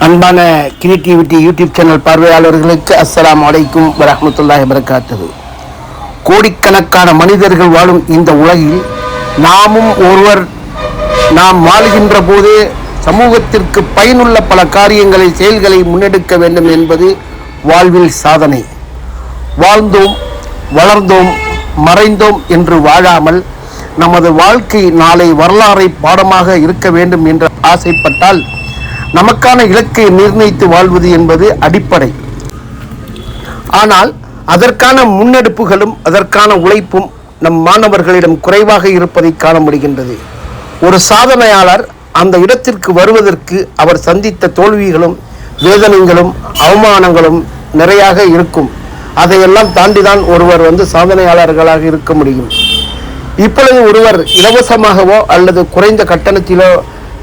அன்பான creativity YouTube channel பார்வையாளர்களுக்கு அஸ்லாம் அலைக்கும் வரமத்துல்லாஹி வரகாத்தது கோடிக்கணக்கான மனிதர்கள் வாழும் இந்த உலகில் நாமும் ஒருவர் நாம் வாழுகின்ற போது சமூகத்திற்கு பயனுள்ள பல காரியங்களை செயல்களை முன்னெடுக்க வேண்டும் என்பது வாழ்வில் சாதனை. வாழ்ந்தோம் வளர்ந்தோம் மறைந்தோம் என்று வாழாமல் நமது வாழ்க்கை நாளை வரலாறை பாடமாக இருக்க வேண்டும் என்று ஆசைப்பட்டால் நமக்கான இலக்கை நிர்ணயித்து வாழ்வது என்பது அடிப்படை. ஆனால் அதற்கான முன்னெடுப்புகளும் அதற்கான உழைப்பும் நம் மாணவர்களிடம் குறைவாக இருப்பதை காண முடிகின்றது. ஒரு சாதனையாளர் அந்த இடத்திற்கு வருவதற்கு அவர் சந்தித்த தோல்விகளும் வேதனைகளும் அவமானங்களும் நிறையாக இருக்கும். அதையெல்லாம் தாண்டிதான் ஒருவர் வந்து சாதனையாளர்களாக இருக்க முடியும். இப்பொழுது ஒருவர் இலவசமாகவோ அல்லது குறைந்த கட்டணத்திலோ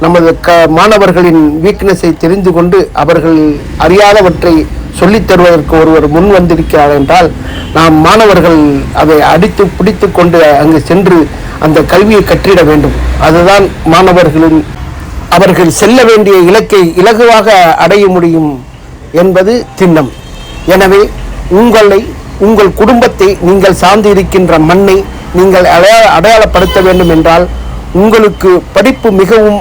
நமது க மாணவர்களின் வீக்னஸை தெரிந்து கொண்டு அவர்கள் அறியாதவற்றை சொல்லித் தருவதற்கு ஒருவர் முன் வந்திருக்கிறார் என்றால் நாம் மாணவர்கள் அதை அடித்து பிடித்து கொண்டு அங்கு சென்று அந்த கல்வியை கற்றிட வேண்டும். அதுதான் மாணவர்களின் அவர்கள் செல்ல வேண்டிய இலக்கை இலகுவாக அடைய முடியும் என்பது திண்ணம். எனவே உங்களை உங்கள் குடும்பத்தை நீங்கள் சார்ந்து இருக்கின்ற மண்ணை நீங்கள் அடையாள அடையாளப்படுத்த வேண்டும் என்றால் உங்களுக்கு படிப்பு மிகவும்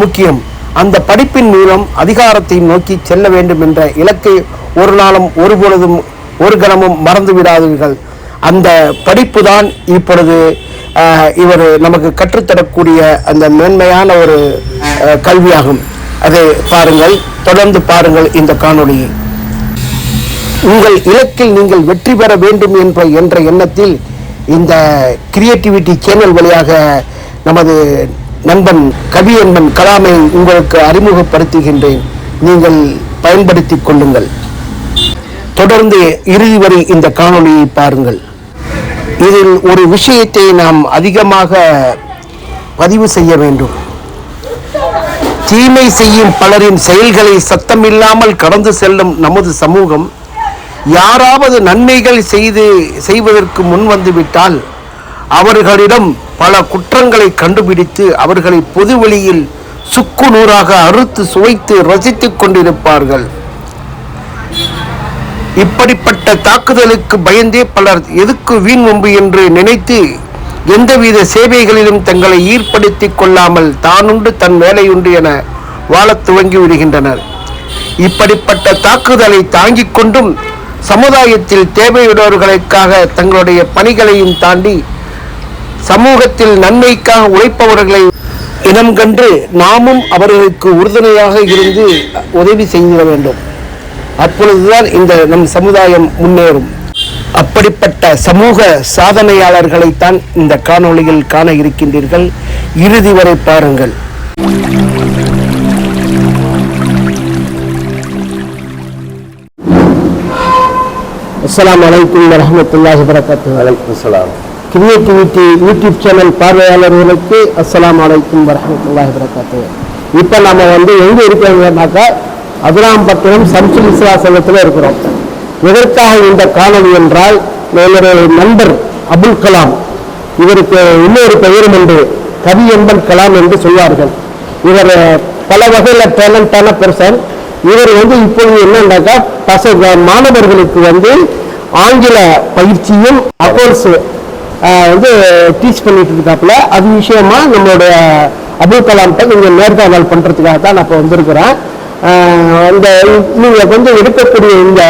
முக்கியம். அந்த படிப்பின் மூலம் அதிகாரத்தை நோக்கி செல்ல வேண்டும் என்ற இலக்கை ஒரு நாளும் ஒரு பொழுதும் ஒரு கணமும் மறந்து விடாதீர்கள். அந்த படிப்பு தான் இப்பொழுது இவர் நமக்கு கற்றுத்தரக்கூடிய அந்த மேன்மையான ஒரு கல்வியாகும். அதை பாருங்கள் தொடர்ந்து பாருங்கள் இந்த காணொளியை. உங்கள் இலக்கில் நீங்கள் வெற்றி பெற வேண்டும் என்ற என்ற எண்ணத்தில் இந்த கிரியேட்டிவிட்டி சேனல் வழியாக நமது நண்பன் கவி என்பன் கலாமை உங்களுக்கு அறிமுகப்படுத்துகின்றேன். நீங்கள் பயன்படுத்திக் கொள்ளுங்கள். தொடர்ந்து இறுதி வரை இந்த காணொளியை பாருங்கள். இதில் ஒரு விஷயத்தை நாம் அதிகமாக பதிவு செய்ய வேண்டும். தீமை செய்யும் பலரின் செயல்களை சத்தமில்லாமல் கடந்து செல்லும் நமது சமூகம் யாராவது நன்மைகள் செய்து செய்வதற்கு முன் வந்து விட்டால் அவர்களிடம் பல குற்றங்களை கண்டுபிடித்து அவர்களை பொது வெளியில் சுக்கு நூறாக அறுத்து சுவைத்து ரசித்துக் கொண்டிருப்பார்கள். இப்படிப்பட்ட தாக்குதலுக்கு பயந்தே பலர் எதுக்கு வீண் வம்பு என்று நினைத்து எந்தவித சேவைகளிலும் தங்களை ஈர்ப்படுத்திக் கொள்ளாமல் தானுண்டு தன் வேலையுண்டு என வாழத் துவங்கி விடுகின்றனர். இப்படிப்பட்ட தாக்குதலை தாங்கிக் கொண்டும் சமுதாயத்தில் தேவையுடையவர்களுக்காக தங்களுடைய பணிகளையும் தாண்டி சமூகத்தில் நன்மைக்காக உழைப்பவர்களை இனம் கண்டு நாமும் அவர்களுக்கு உறுதுணையாக இருந்து உதவி செய்திட வேண்டும். அப்பொழுதுதான் இந்த நம் சமுதாயம் முன்னேறும். அப்படிப்பட்ட சமூக சாதனையாளர்களைத்தான் இந்த காணொளியில் காண இருக்கின்றீர்கள். இறுதி வரை பாருங்கள். அஸ்லாம் வலைக்கம் வரஹ்மத்துல்லாஹி வரகாத்துஹு சலாம். கிரியேட்டிவிட்டி யூடியூப் சேனல் பார்வையாளர்களுக்கு அஸ்லாம் அலைக்கும் வரஹ்மத்துல்லாஹி வரகாத்து இப்போ நம்ம வந்து எங்கே இருக்கிறோம்னாக்கா அதிராம்பட்டினம் சம்சுல் இஸ்லா சங்கத்தில் இருக்கிறோம். எதற்காக இந்த காணொலி என்றால் என்னுடைய நண்பர் அபுல் கலாம். இவருக்கு இன்னொரு பெயரும் என்று கவி என்பன் கலாம் என்று சொல்வார்கள். இவர் பல வகையில் டேலண்டான பெர்சன் இவர் வந்து இப்பொழுது என்னன்னாக்கா பசங்க மாணவர்களுக்கு வந்து ஆங்கில பயிற்சியும் அக்கௌண்ட்ஸ் வந்து டீச் பண்ணிட்டு இருக்காப்புல அது விஷயமா நம்மளுடைய அப்துல் கலாம்கிட்ட கொஞ்சம் நேர்காணல் பண்றதுக்காக தான் நான் இப்போ வந்திருக்கிறேன். இந்த அந்த நீங்க கொஞ்சம் எடுக்கக்கூடிய இந்த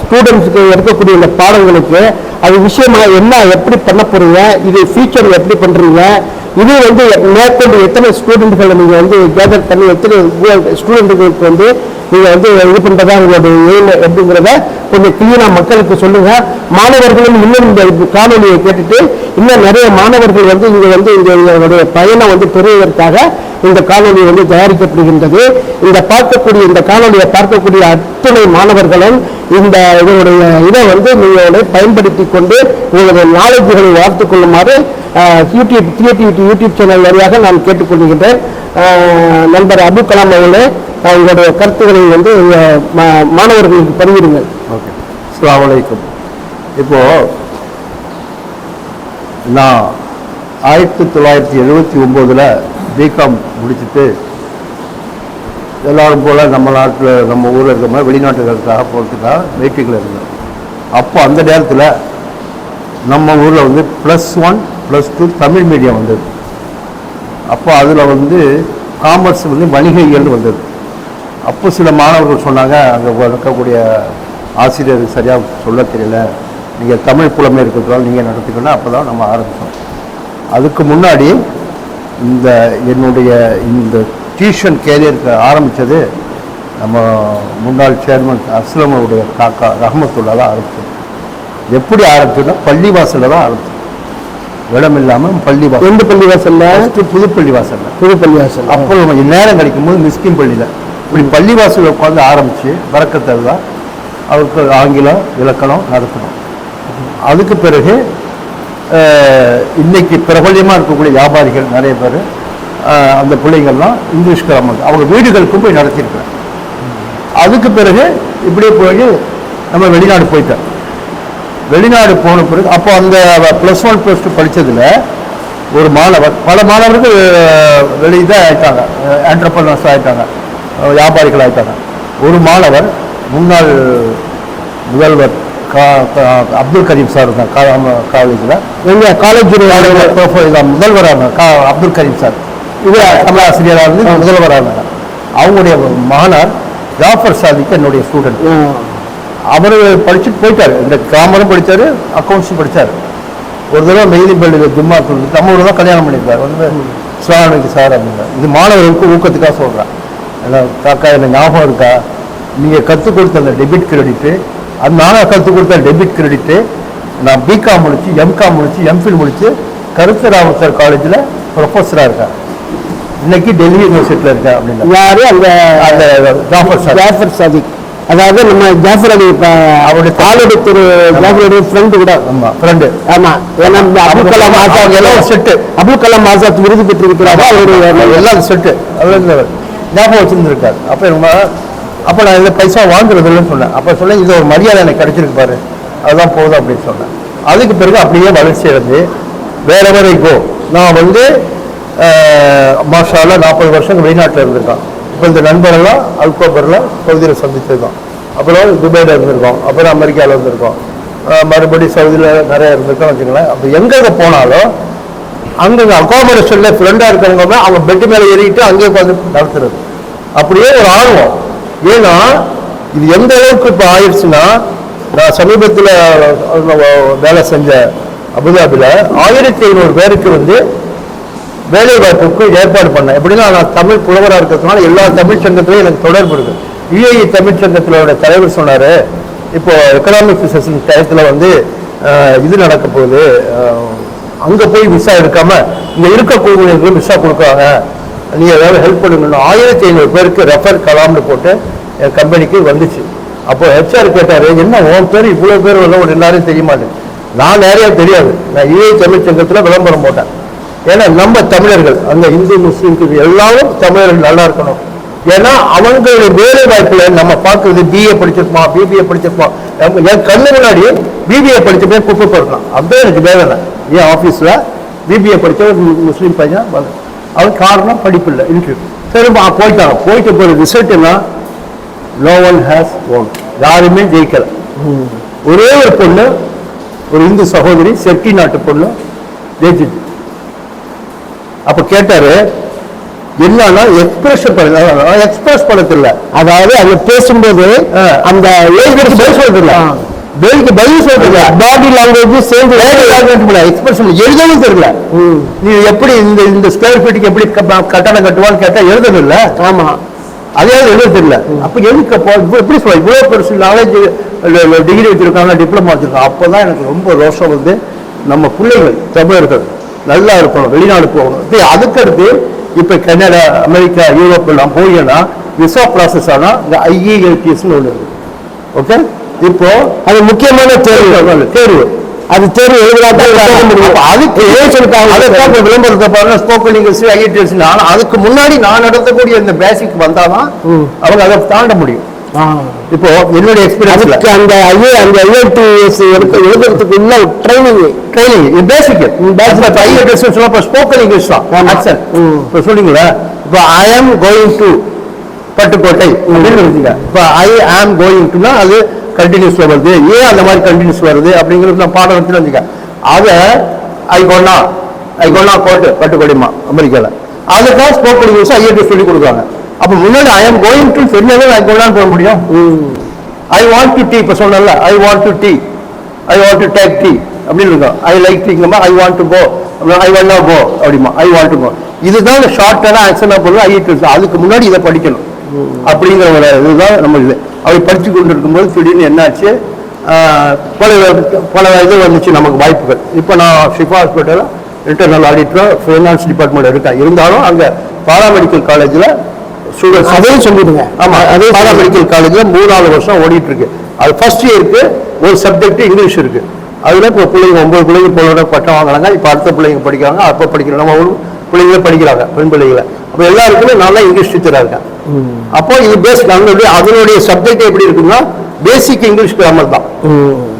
ஸ்டூடெண்ட்ஸுக்கு எடுக்கக்கூடிய இந்த பாடங்களுக்கு அது விஷயமா என்ன எப்படி பண்ண போறீங்க இது ஃபியூச்சர் எப்படி பண்றீங்க இது வந்து மேற்கொண்டு எத்தனை ஸ்டூடெண்ட்களை நீங்க வந்து கேதர் பண்ணி எத்தனை ஸ்டூடெண்ட்டுகளுக்கு வந்து நீங்க வந்து இது பண்றதா உங்களுடைய எய்ம் எப்படிங்கிறத கொஞ்சம் கிளீனா மக்களுக்கு சொல்லுங்க. மாணவர்களும் இன்னும் இந்த காணொலியை கேட்டுட்டு இன்னும் நிறைய மாணவர்கள் வந்து இங்க வந்து இந்த பயணம் வந்து பெறுவதற்காக இந்த காணொலி வந்து தயாரிக்கப்படுகின்றது. இந்த பார்க்கக்கூடிய இந்த காணொலியை பார்க்கக்கூடிய அத்தனை மாணவர்களும் இந்த இதனுடைய இதை வந்து நீங்கள் பயன்படுத்தி கொண்டு உங்களுடைய நாலேஜ்களை வளர்த்துக் கொள்ளுமாறு யூடியூப் கிரியேட்டிவிட்டி யூடியூப் சேனல் வழியாக நான் கேட்டுக்கொள்கின்றேன். நண்பர் அபுல் கலாம் அவர்களே உங்களுடைய கருத்துக்களை வந்து மா- மாணவர்களுக்கு பதிவிடுங்கள் ஓகே. அஸ்லாம் இப்போது இப்போ நான் ஆயிரத்தி தொள்ளாயிரத்தி எழுபத்தி ஒம்போதில் பிகாம் முடிச்சுட்டு எல்லோரும் போல் நம்ம நாட்டில் நம்ம ஊரில் இருக்கிற மாதிரி வெளிநாட்டுகளுக்காக போகிறதுக்காக வெயிட்டிங்கில் இருந்தேன். அப்போ அந்த நேரத்தில் நம்ம ஊரில் வந்து plus one plus two Tamil medium வந்தது. அப்போ அதில் வந்து காமர்ஸ் வந்து வணிகைகள் வந்தது. அப்போ சில மாணவர்கள் சொன்னாங்க அங்கே இருக்கக்கூடிய ஆசிரியருக்கு சரியாக சொல்ல தெரியல. நீங்கள் தமிழ் புலமை இருக்கிறதால நீங்கள் நடத்திக்கணும் அப்போ தான் நம்ம ஆரம்பித்தோம் அதுக்கு முன்னாடி இந்த என்னுடைய இந்த டியூஷன் கேரியருக்கு ஆரம்பித்தது நம்ம முன்னாள் சேர்மன் அஸ்லமனுடைய காக்கா ரஹமத்துல்லா தான் ஆரம்பித்தோம் எப்படி ஆரம்பிச்சோன்னா பள்ளிவாசலில் தான் ஆரம்பித்தோம் இடம் இல்லாமல் பள்ளிவாசல். எந்த பள்ளி வாசல்ல புது பள்ளிவாசலில். புது பள்ளி வாசல் அப்போ நம்ம நேரம் கிடைக்கும்போது மிஸ்கின் பள்ளியில். இப்படி பள்ளிவாசலில் உட்காந்து ஆரம்பித்து வரக்கத்தல் தான் அவருக்கு ஆங்கிலம் இலக்கணம் நடத்தணும். அதுக்கு பிறகு இன்னைக்கு பிரபல்யமாக இருக்கக்கூடிய வியாபாரிகள் நிறைய பேர் அந்த பிள்ளைங்கள்லாம் இங்கிலீஷ் கிராமர் அவங்க வீடுகளுக்கும் போய் நடத்தியிருக்கிறேன் அதுக்கு பிறகு இப்படியே போய் நம்ம வெளிநாடு போயிட்டோம். வெளிநாடு போன பிறகு அப்போ அந்த ப்ளஸ் ஒன் ப்ளஸ் டூ படித்ததில் ஒரு மாணவர் பல மாணவர்கள் வெளியே தான் ஆயிட்டாங்க ஆண்டர்பனர்ஸ் ஆயிட்டாங்க அஹ் வியாபாரிகள் ஆயிட்டாங்க. ஒரு மாணவர் முன்னாள் முதல்வர் அப்துல் கரீம் சார் தான் காலேஜில் எங்க? காலேஜ் முதல்வராக கா அப்துல் கரீம் சார். இது தமிழ் ஆசிரியராக இருந்து முதல்வராக இருந்தாங்க அவங்களுடைய மகனார் ஜாஃபர் சாதிக்கு என்னுடைய ஸ்டூடெண்ட் அவர் படிச்சுட்டு போயிட்டார். இந்த கிராமரும் படித்தார் அக்கௌண்ட்ஸும் படித்தார் ஒரு தடவை மெய்தி பள்ளியில் ஜும்மா சொல்லி நம்ம ஊரில் தான் கல்யாணம் பண்ணியிருக்காரு. வந்து சுவாமிக்கு சார் அப்படின்னா இது மாணவர்களுக்கு ஊக்கத்துக்காக சொல்கிறேன் ஏன்னா காக்கா எனக்கு ஞாபகம் இருக்கா? நீங்கள் கற்றுக் கொடுத்த அந்த டெபிட் கிரெடிட்டு அது நானாக கற்றுக் கொடுத்த டெபிட் கிரெடிட்டு நான் பிகாம் முடிச்சு எம்காம் முடிச்சு எம்ஃபில் முடிச்சு கருத்தராம சார் காலேஜில் ப்ரொஃபஸராக இருக்கேன் இன்னைக்கு டெல்லி யூனிவர்சிட்டியில் இருக்கேன் அப்படின்னா யாரு? அந்த அந்த ஜாஃபர் சார் ஜாஃபர் சாதிக் அதாவது நம்ம ஜாஃபர் அலி இப்ப அவருடைய காலடி திரு ஜாஃபருடைய ஃப்ரெண்டு கூட. ஆமாம் ஃப்ரெண்டு ஆமா. ஏன்னா அப்துல் கலாம் ஆசாத் எல்லாம் செட்டு அப்துல் கலாம் ஆசாத் விருது பெற்றிருக்கிறாரா. அவரு எல்லாம் செட்டு அவர் ஞாபகம் வச்சுருந்துருக்காரு. அப்போ நம்ம அப்போ நான் இதில் பைசா வாங்குறது இல்லைன்னு சொன்னேன். அப்போ சொன்னேன் இது ஒரு மரியாதை எனக்கு கிடைச்சிருக்கு பாரு. அதுதான் போதும் அப்படின்னு சொன்னேன். அதுக்கு பிறகு அப்படியே வளர்ச்சி அடைஞ்சு வேற வேற கோ நான் வந்து மாஷால நாற்பது வருஷம் வெளிநாட்டில் இருந்திருக்கான். இப்போ இந்த நண்பரெல்லாம் அல்கோபரில் சவுதியில் சந்திச்சிருக்கோம் அப்புறம் துபாயில் இருந்திருக்கோம். அப்புறம் அமெரிக்காவில் இருந்திருக்கோம். மறுபடியும் சவுதியில் நிறைய இருந்திருக்கோம் வச்சுங்களேன் அப்போ எங்கெங்கே போனாலும் அங்கங்கே அகாமடேஷன்ல ஃப்ரெண்டாக இருக்கிறவங்க அவங்க பெட்டு மேலே ஏறிட்டு அங்கேயே உட்காந்து நடத்துறது. அப்படியே ஒரு ஆர்வம். ஏன்னா இது எந்த அளவுக்கு இப்போ ஆயிடுச்சுன்னா நான் சமீபத்தில் வேலை செஞ்ச அபுதாபியில் ஆயிரத்தி ஐநூறு பேருக்கு வந்து வேலை வாய்ப்புக்கு ஏற்பாடு பண்ணேன் எப்படின்னா நான் தமிழ் புலவராக இருக்கிறதுனால எல்லா தமிழ் சங்கத்திலையும் எனக்கு தொடர்பு இருக்கு. யுஏஇ தமிழ் சங்கத்திலோட தலைவர் சொன்னாரு. இப்போ எக்கனாமிக் செஷன் டயத்தில் வந்து இது நடக்க போகுது. அங்கே போய் விசா எடுக்காம இங்கே இருக்கக்கூடியவர்களும் விசா கொடுக்குறாங்க. நீங்கள் ஏதாவது ஹெல்ப் பண்ணுங்கன்னு ஆயிரத்தி ஐநூறு பேருக்கு ரெஃபர் கலாம்னு போட்டு என் கம்பெனிக்கு வந்துச்சு. அப்போ ஹெச்ஆர் கேட்டார் என்ன உன் பேர் இவ்வளோ பேர் வரல ஒரு எல்லாரும் தெரிய மாட்டேன் நான் நிறையா தெரியாது. நான் யுஏ தமிழ் சங்கத்தில் விளம்பரம் போட்டேன். ஏன்னா நம்ம தமிழர்கள் அந்த இந்து முஸ்லீம் எல்லாரும் தமிழர்கள் நல்லா இருக்கணும். ஏன்னா அவங்களுடைய வேலை வாய்ப்புல நம்ம பார்க்கறது பிஏ படிச்சிருப்பான் பிபிஏ படிச்சிருப்பான் என் கண்ணு முன்னாடி பிபிஏ படிச்ச போய் குப்பை போடலாம் அதுதான் எனக்கு வேதனை. என் ஆஃபீஸில் பிபிஏ ஒரு மு- முஸ்லீம் பையன் வந்து அவன் காரணம் படிப்பு இல்லை இன்டர்வியூ சரி போயிட்டாங்க போயிட்டு போகிற ரிசல்ட் என்ன? நோ ஒன் ஹேஸ் ஒன் யாருமே ஜெயிக்கல. ஒரே ஒரு பொண்ணு ஒரு இந்து சகோதரி செட்டி நாட்டு பொண்ணு ஜெயிச்சிச்சு. அப்ப கேட்டாரு என்னன்னா எக்ஸ்பிரஷன் பண்ண எக்ஸ்பிரஸ் பண்ணதில்ல. அதாவது அவங்க பேசும்போது. அந்த ஏஜுக்கு பதில் சொல்றதில்ல. பேருக்கு பதில் சொல்றதில்ல. பாடி லாங்குவேஜ் சேர்ந்து எக்ஸ்பிரஷன் எழுதவும் தெரியல. நீ எப்படி இந்த இந்த ஸ்கொயர் ஃபீட்டுக்கு எப்படி கட்டணம் கட்டுவான்னு கேட்டா எழுதவில்லை. ஆமா. அதே எழுத தெரியல அப்ப எதுக்கு அப்போ எப்படி சொல்ல இவ்வளவு பெருசு நாலேஜ் டிகிரி வச்சிருக்காங்க டிப்ளமா வச்சிருக்காங்க. அப்பதான் எனக்கு ரொம்ப ரோஷம் வந்து நம்ம பிள்ளைகள் தமிழர்கள். நல்லா இருக்கணும் வெளிநாடு போகணும். இப்ப அதுக்கடுத்து இப்ப கனடா அமெரிக்கா யூரோப் எல்லாம் போயின்னா விசா ப்ராசஸ் ஆனா இந்த ஐஇஎல்டிஎஸ்னு ஒண்ணு இருக்கு. ஓகே இப்போ அது முக்கியமான தேர்வு. தேர்வு. அது தேர்வு அதுக்கு இப்ப விளம்பரத்தை பாருங்க ஸ்போக்கன் இங்கிலீஷ் ஐஇடிஎஸ் அதுக்கு முன்னாடி நான் நடத்தக்கூடிய இந்த பேசிக் வந்தாதான். அவங்க அதை தாண்ட முடியும். இப்போ என்னுடைய எக்ஸ்பீரியன்ஸ்ல அதுக்கு அந்த ஐஏ அந்த ஐஐடிஎஸ் எடுக்க எழுதுறதுக்குள்ள ட்ரைனிங் ட்ரைனிங் இது பேசிக் பேசிக் ஐஇடிஎஸ் இப்போ ஸ்போக்கன் இங்கிலீஷ் தான். ஆக்சன். இப்போ சொல்லுங்களேன் இப்போ ஐ ஆம் கோயிங் டு பட்டுக்கோட்டை அப்படின்னு இப்போ ஐ ஆம் கோயிங் டுனா அது கண்டினியூஸ் வருது. ஏன் அந்த மாதிரி கண்டினியூஸ் வருது அப்படிங்கிறது நான் பாடம் வச்சு வச்சுக்க அதை ஐ கொண்டா ஐ கொண்டா கோட்டை பட்டுக்கோட்டைமா அமெரிக்காவில் அதுக்காக ஸ்போக்கன் இங்கிலீஷ் ஐஏடி சொல்லி கொடுக்குறாங்க. அப்போ முன்னாடி ஐ ஆம் கோயிங் டு சொன்னாலே ஐ கொண்டான்னு போட முடியும். ஐ வாண்ட் டு டீ இப்போ சொன்னல I want to tea I want to take tea அப்படின்னு இருக்கும் I like டீங்கம்மா I want to go I want go அப்படிமா ஐ வாண்ட் டு கோ இதுதான் ஷார்ட்டான ஆன்சர் பொருள் ஐ அதுக்கு முன்னாடி இதை படிக்கணும். அப்படிங்கிற ஒரு இதுதான் நம்ம இது. அப்படி படிச்சு கொண்டு இருக்கும்போது திடீர்னு என்னாச்சு? பல பல இது வந்துச்சு நமக்கு வாய்ப்புகள். இப்போ நான் ஷிஃபா ஹாஸ்பிட்டலில் இன்டர்னல் ஆடிட்டர் ஃபைனான்ஸ் டிபார்ட்மெண்ட் இருக்கேன் இருந்தாலும் அங்கே பாராமெடிக்கல் காலேஜில் ஸ்டூடெண்ட்ஸ் அதையும் சொல்லிடுங்க. ஆமா அதே பாரா மெடிக்கல் காலேஜ்ல மூணாவது வருஷம் ஓடிட்டு இருக்கு அது ஃபர்ஸ்ட் இயருக்கு ஒரு சப்ஜெக்ட் இங்கிலீஷ் இருக்கு. அதுல இப்போ பிள்ளைங்க ஒன்பது பிள்ளைங்க போலோட பட்டம் வாங்குறாங்க. இப்போ அடுத்த பிள்ளைங்க படிக்கிறாங்க அப்போ படிக்கிற நம்ம ஊர் பிள்ளைங்கள படிக்கிறாங்க பெண் பிள்ளைகளை அப்போ எல்லாருக்குமே நல்லா இங்கிலீஷ் டீச்சரா இருக்கேன் அப்போ இது பேசிக் அதனுடைய அதனுடைய சப்ஜெக்ட் எப்படி இருக்குன்னா பேசிக் இங்கிலீஷ் கிராமர் தான்.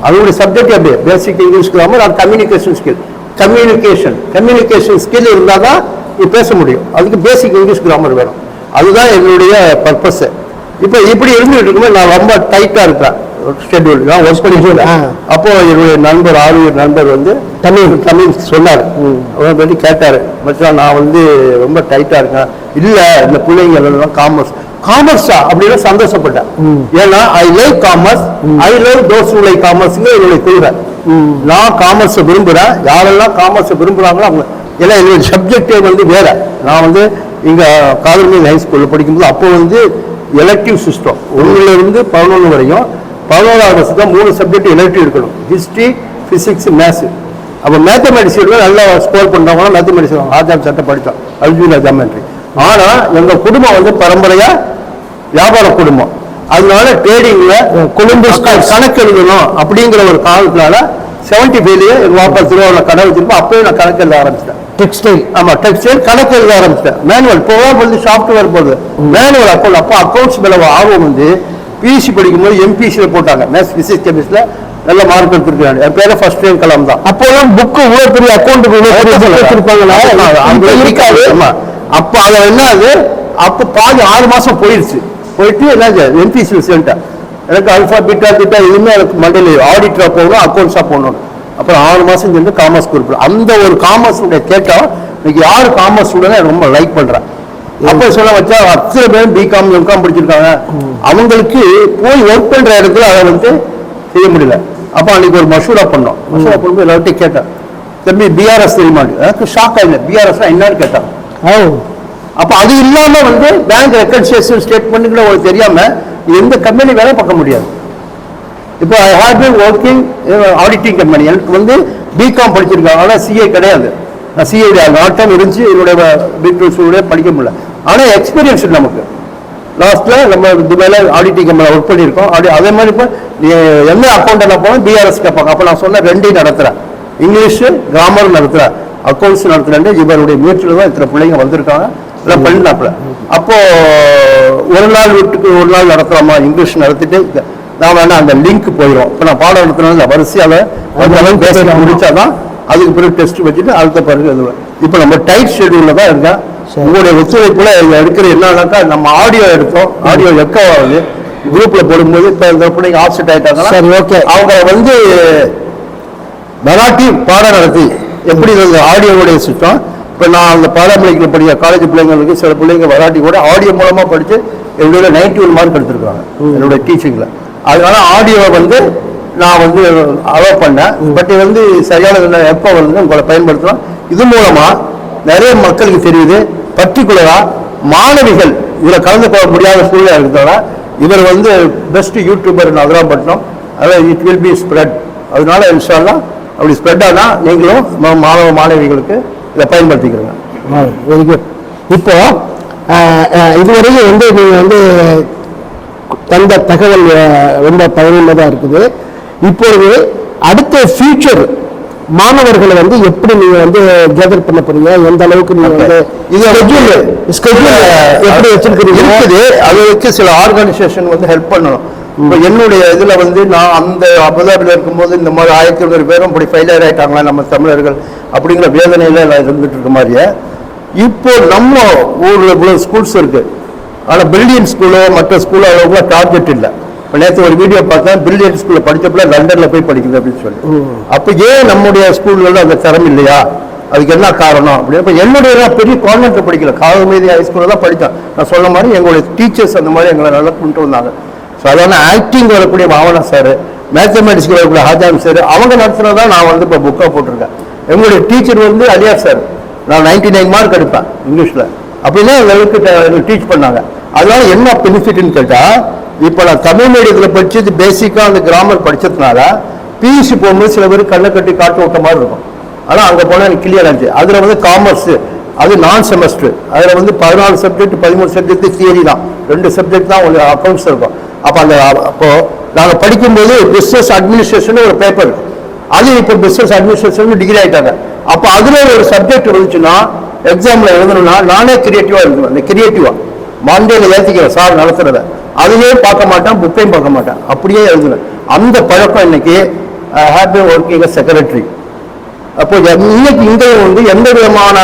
அதனுடைய சப்ஜெக்ட் அப்படியே பேசிக் இங்கிலீஷ் கிராமர் அது communication skill communication communication skill இருந்தால் தான் பேச முடியும். அதுக்கு பேசிக் இங்கிலீஷ் கிராமர் வேணும். அதுதான் என்னுடைய பர்பஸ் இப்போ இப்படி இருந்துட்டு இருக்கும்போது நான் ரொம்ப டைட்டாக இருக்கேன் ஷெட்யூல் நான் ஒர்க் பண்ணிட்டு ஆ. அப்போ என்னுடைய நண்பர் ஆர்வீர் நண்பர் வந்து தமிழ். தமிழ் சொன்னார். அவர் பற்றி கேட்டார். மச்சான் நான் வந்து ரொம்ப டைட்டாக இருக்கேன். இல்லை இந்த பிள்ளைங்க எல்லாம் காமர்ஸ் காமர்ஸா அப்படின்னு சந்தோஷப்பட்டேன். ஏன்னா I like commerce I love those like காமர்ஸ்ங்க என்னுடைய கொள்கை. நான் காமர்ஸை விரும்புகிறேன் யாரெல்லாம் காமர்ஸை விரும்புகிறாங்களோ அவங்க. ஏன்னா என்னுடைய சப்ஜெக்டே வந்து வேற. நான் வந்து இங்கே காதல்மேல் ஹை ஸ்கூலில் படிக்கும்போது அப்போ வந்து எலக்டிவ் சிஸ்டம் ஒன்றுல இருந்து பதினொன்று வரையும் பதினோராவது வருஷம் மூணு சப்ஜெக்ட் எலக்டிவ் இருக்கணும். ஹிஸ்ட்ரி ஃபிசிக்ஸ் மேத்ஸ் அப்போ மேத்தமெட்டிக்ஸ் நல்லா ஸ்கோர் பண்ணுறவங்க மேத்தமெட்டிக்ஸ் ஆஜாம் சட்டை படித்தோம் அல்ஜூனா ஜாமெட்ரி ஆனால் எங்கள் குடும்பம் வந்து பரம்பரையாக வியாபார குடும்பம். அதனால ட்ரேடிங்ல கொழும்பு கணக்கு எழுதணும் அப்படிங்கிற ஒரு காரணத்தினால செவன்டி ஃபைவ்லயே எங்க வாப்பா திருவாரூர் கடை வச்சிருப்போம் அப்பவே நான் கணக்கு எழுத ஆரம்பிச்சிட்டேன். டெக்ஸ்டைல் ஆமா டெக்ஸ்டைல் கணக்கு எழுத ஆரம்பிச்சிட்டேன் மேனுவல் போக வந்து சாஃப்ட்வேர் போகுது மேனுவல் அக்கௌண்ட் அப்போ அக்கௌண்ட்ஸ் மேல ஆர்வம் வந்து பிஎஸ்சி படிக்கும்போது எம்பிசியில் போட்டாங்க. மேத்ஸ் பிசிக்ஸ் கெமிஸ்ட்ல நல்ல மார்க் எடுத்துருக்காங்க. என் பேர ஃபர்ஸ்ட் டைம் கலாம் தான். அப்போலாம் புக்கு இவ்வளவு பெரிய அக்கௌண்ட்டுக்கு book வச்சிருப்பாங்களா இருக்காது. ஆமா. அப்ப அது என்ன ஆகுது அப்ப பாதி ஆறு மாசம் போயிடுச்சு போயிட்டு என்ன எம்பிசி சேர்ந்துட்டேன். எனக்கு அல்ஃபா பீட்டா பீட்டா எதுவுமே எனக்கு மண்டையில் ஆடிட்டரா போகணும் அக்கௌண்ட்ஸா போகணும். அப்புறம் ஆறு மாசம் சேர்ந்து காமர்ஸ் குரூப் அந்த ஒரு காமர்ஸ் கேட்டா இன்னைக்கு யாரு காமர்ஸ் ஸ்டூடெண்ட் ரொம்ப லைக் பண்றேன் அப்ப சொல்ல வச்சா அத்தனை பேரும் பிகாம் எம்காம் படிச்சிருக்காங்க. அவங்களுக்கு போய் ஒர்க் பண்ற இடத்துல அதை வந்து செய்ய முடியல. அப்ப அன்னைக்கு ஒரு மஷூரா பண்ணோம். மஷூரா பண்ணும்போது எல்லார்ட்டையும் கேட்டேன். தம்பி பிஆர்எஸ் தெரியுமா? எனக்கு ஷாக் ஆகல பிஆர்எஸ் என்னன்னு கேட்டாங்க அப்ப அது இல்லாம வந்து பேங்க் ரெக்கன்சியேஷன் ஸ்டேட்மெண்ட்டுங்கிற உங்களுக்கு தெரியாம எந்த கம்பெனி வேலை பார்க்க முடியாது. இப்போ I have been working auditing company எனக்கு வந்து பிகாம் படிச்சிருக்காங்க ஆனால் சிஏ கிடையாது. நான் சிஏ நாட் டைம் இருந்துச்சு. என்னுடைய பிடிஎஸோட படிக்க முடியல. ஆனால் எக்ஸ்பீரியன்ஸ் நமக்கு. லாஸ்ட்டில் நம்ம துபாயில் ஆடிட்டிங் கம்பெனி ஒர்க் பண்ணியிருக்கோம். ஆடி அதே மாதிரி இப்போ என்ன அக்கௌண்ட்டை என்ன போனோம் பிஆர்எஸ் கேட்பாங்க. அப்போ நான் சொன்னேன் ரெண்டையும் நடத்துகிறேன் இங்கிலீஷ் கிராமர் நடத்துகிறேன் அக்கௌண்ட்ஸ் நடத்துகிறேன் இவருடைய முயற்சியில் தான் இத்தனை பிள்ளைங்க வந்திருக்காங்க. எல்லாம் பண்ணினாப்புல அப்போது ஒரு நாள் வீட்டுக்கு ஒரு நாள் நடத்துகிறோமா இங்கிலீஷ் நடத்திட்டு நான் வேணா அந்த லிங்க் போயிடும் இப்போ நான் பாடம் நடத்தினால வரிசையால அதெல்லாம் பேச முடிச்சாதான் அதுக்கு பிறகு டெஸ்ட் வச்சுட்டு அடுத்த பிறகு எழுதுவேன் இப்போ நம்ம டைட் ஷெடியூல்ல தான் இருக்கேன். உங்களுடைய ஒத்துழைப்புல இருக்கிற என்னன்னாக்கா நம்ம ஆடியோ எடுத்தோம். ஆடியோ எக்கோ ஆகுது. குரூப்ல போடும்போது இப்போ இந்த பிள்ளைங்க ஆப்செட் ஆயிட்டாங்கன்னா சரி, okay. அவங்க வந்து மராட்டி பாடம் நடத்தி எப்படி இந்த ஆடியோவுடைய சிஸ்டம் இப்போ நான் அந்த பாராமெடிக்கல் படிக்கிற காலேஜ் பிள்ளைங்களுக்கு சில பிள்ளைங்க மராட்டி கூட ஆடியோ மூலமாக படித்து என்னோட நைன்டி ஒன் மார்க் எடுத்திருக்காங்க என்னோட டீச்சிங்கில் அதனால ஆடியோவை வந்து நான் வந்து அலோவ் பண்ணேன். பட் இது வந்து சரியான எப்போ வந்து உங்களை பயன்படுத்தலாம்? இது மூலமாக நிறைய மக்களுக்கு தெரியுது. பர்டிகுலரா மாணவிகள் இதில் கலந்து கொள்ள முடியாத சூழ்நிலை இருக்கிறதால இவர் வந்து பெஸ்ட் யூடியூபர் நகராப்பட்டினம் அதாவது இட் வில் பி ஸ்ப்ரெட் அதனால இன்ஷால்லா அப்படி ஸ்ப்ரெட் ஆனால் நீங்களும் மாணவ மாணவிகளுக்கு இதை பயன்படுத்திக்கிறீங்க வெரி குட் இப்போ இதுவரையும் வந்து நீங்க வந்து தந்த தகவல் ரொம்ப பயனுள்ளதா இருக்குது. இப்பொழுது அடுத்த ஃபியூச்சர் மாணவர்களை வந்து எப்படி நீங்க வந்து கேதர் பண்ண போறீங்க? எந்த அளவுக்கு நீங்க வந்து இது schedule schedule எப்படி வச்சிருக்கிறீங்க? இருக்குது. அதுக்கு சில ஆர்கனைசேஷன் வந்து ஹெல்ப் பண்ணணும். இப்போ என்னுடைய இதுல வந்து நான் அந்த அபுதாபில இருக்கும்போது இந்த மாதிரி ஆயிரத்தி ஐநூறு பேரும் இப்படி ஃபெயிலியர் ஆயிட்டாங்களா நம்ம தமிழர்கள் அப்படிங்கிற வேதனையில நான் இருந்துட்டு இருக்க மாதிரியே. இப்போ நம்ம ஊர்ல இவ்வளவு ஸ்கூல்ஸ் இருக்கு. ஆனால் பிரில்லியன் ஸ்கூலோ மற்ற ஸ்கூலோ அளவுக்கு டார்கெட் இல்லை. இப்போ நேற்று ஒரு வீடியோ பார்த்தேன் பிரில்லியன் ஸ்கூலில் படிச்சப்பல லண்டனில் போய் படிக்குது அப்படின்னு சொல்லி. அப்போ ஏன் நம்முடைய ஸ்கூல்களில் அந்த திறமை இல்லையா? அதுக்கு என்ன காரணம் அப்படின்னு. இப்போ என்னுடைய நான் பெரிய கான்வென்ட்டில் படிக்கல. காவல்மீதி ஹைஸ்கூலில் தான் படித்தேன். நான் சொன்ன மாதிரி எங்களுடைய டீச்சர்ஸ் அந்த மாதிரி எங்களை நல்லா கொண்டு வந்தாங்க. ஸோ அதனால ஆக்டிங் வரக்கூடிய மாவனா சார் மேத்தமெட்டிக்ஸ்க்கு வரக்கூடிய ஹாஜாம் சார் அவங்க நடத்துனதான் நான் வந்து இப்போ புக்காக போட்டிருக்கேன். எங்களுடைய டீச்சர் வந்து அலியார் சார். நான் 99 நைன் மார்க் எடுப்பேன் இங்கிலீஷில். அப்படின்னா எங்களுக்கு டீச் பண்ணாங்க. அதனால என்ன பெனிஃபிட்னு கேட்டால் இப்போ நான் தமிழ் மீடியத்தில் படிச்சது பேசிக்காக அந்த கிராமர் படிச்சதுனால பியூசி போகும்போது சில பேர் கண்ணை கட்டி காட்டு விட்ட மாதிரி இருக்கும். ஆனால் அங்கே போனால் எனக்கு கிளியர் ஆச்சு அதில் வந்து காமர்ஸ் அது நான் செமஸ்டர் அதில் வந்து பதினாலு சப்ஜெக்ட் பதிமூணு சப்ஜெக்ட் தியரி தான். ரெண்டு சப்ஜெக்ட் தான் உங்களுக்கு அக்கௌண்ட்ஸ் இருக்கும். அப்போ அந்த அப்போ நாங்கள் படிக்கும்போது பிஸ்னஸ் அட்மினிஸ்ட்ரேஷன் ஒரு பேப்பர் இருக்கும் அது இப்போ பிஸ்னஸ் அட்மினிஸ்ட்ரேஷன் டிகிரி ஆகிட்டாங்க அப்போ அதில் ஒரு சப்ஜெக்ட் இருந்துச்சுன்னா எக்ஸாம்ல எழுதணும்னா நானே கிரியேட்டிவா எழுதுவேன் அந்த கிரியேட்டிவா மண்டேல ஏத்திக்கிறேன். சார் நடத்துறத. அதுவே பார்க்க மாட்டேன் புக்கையும் பார்க்க மாட்டேன். அப்படியே எழுதுவேன். அந்த பழக்கம் இன்னைக்கு ஹாப்பி ஒர்க்கிங் செக்ரட்டரி அப்போ இன்னைக்கு இங்கேயும் வந்து எந்த விதமான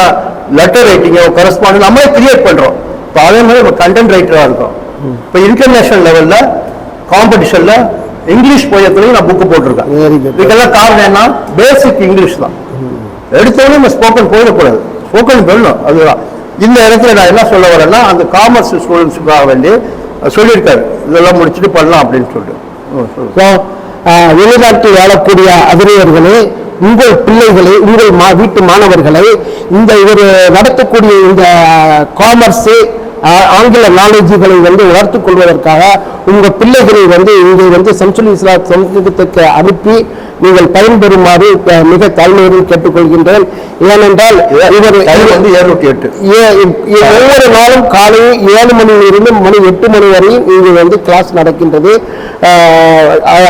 லெட்டர் ரைட்டிங்கோ கரஸ்பாண்ட் நம்மளே கிரியேட் பண்றோம். இப்போ அதே மாதிரி நம்ம கண்டென்ட் ரைட்டரா இருக்கோம். இப்போ இன்டர்நேஷனல் லெவல்ல காம்படிஷன்ல இங்கிலீஷ் போயத்துலையும் நான் புக்கு போட்டிருக்கேன். இதுக்கெல்லாம் காரணம் என்ன? பேசிக் இங்கிலீஷ் தான். எடுத்தோடனே நம்ம ஸ்போக்கன் போயிடக்கூடாது ஃபோக்கஸ் பண்ணணும் அதுதான். இந்த இடத்துல நான் என்ன சொல்ல வரேன்னா அந்த காமர்ஸ் ஸ்டூடெண்ட்ஸுக்காக வேண்டி சொல்லியிருக்காரு. இதெல்லாம் முடிச்சுட்டு பண்ணலாம் அப்படின்னு சொல்லிட்டு. ஸோ வெளிநாட்டில் வாழக்கூடிய அதிரியர்களே உங்கள் பிள்ளைகளை உங்கள் மா வீட்டு மாணவர்களை இந்த இவர் நடத்தக்கூடிய இந்த காமர்ஸு ஆங்கில நாலேஜுகளை வந்து வளர்த்துக் கொள்வதற்காக உங்கள் பிள்ளைகளை வந்து இங்கே வந்து சம்சுல் இஸ்லாம் சமூகத்துக்கு அனுப்பி நீங்கள் பயன்பெறுமாறு மிக தாழ்மையுடன் கேட்டுக்கொள்கின்றேன். ஏனென்றால் இவர் வந்து இருநூத்தி எட்டு. ஒவ்வொரு நாளும் காலை ஏழு மணியிலிருந்து மணி எட்டு மணி வரையும் இங்கு வந்து கிளாஸ் நடக்கின்றது.